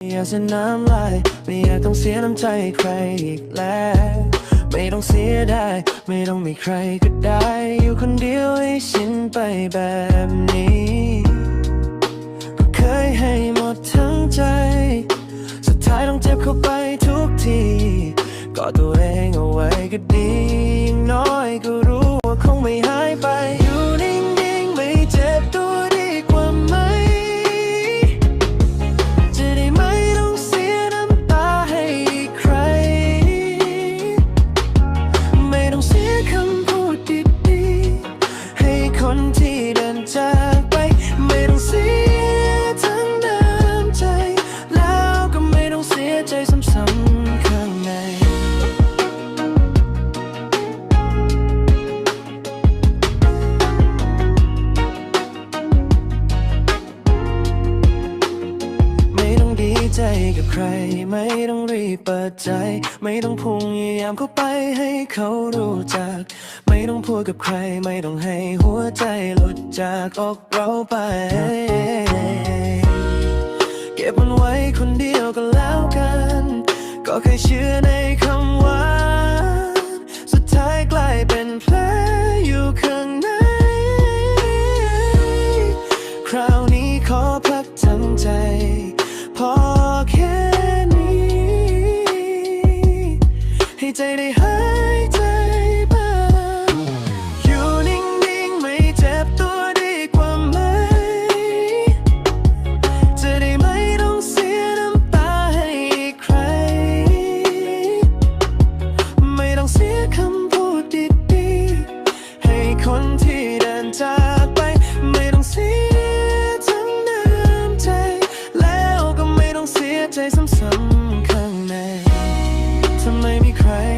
อยากจะน้ำลายไม่อยากต้องเสียน้ำใจใครอีกแล้ว ไม่ต้องเสียไดายไม่ต้องมีใครก็ได้ อยู่คนเดียวให้ชินไปแบบนี้ ก็เคยให้หมดทั้งใจ สุดท้ายต้องเจ็บเข้าไปทุกทีกอดตัวเองเอาไว้ก็ดีอย่างน้อยก็ คนที่เดินจาก ใจกับใคร ไม่ต้องรีบเปิดใจ ไม่ต้องพุ่งยายามเข้าไปให้เขารู้จัก ไม่ต้องพูดกับใคร ไม่ต้องให้หัวใจหลุดจากอกเราไป เก็บมันไว้คนเดียวก็แล้วกัน ก็เคยเชื่อใน แค่นี้ ให้ใจได้หาย and make me cry.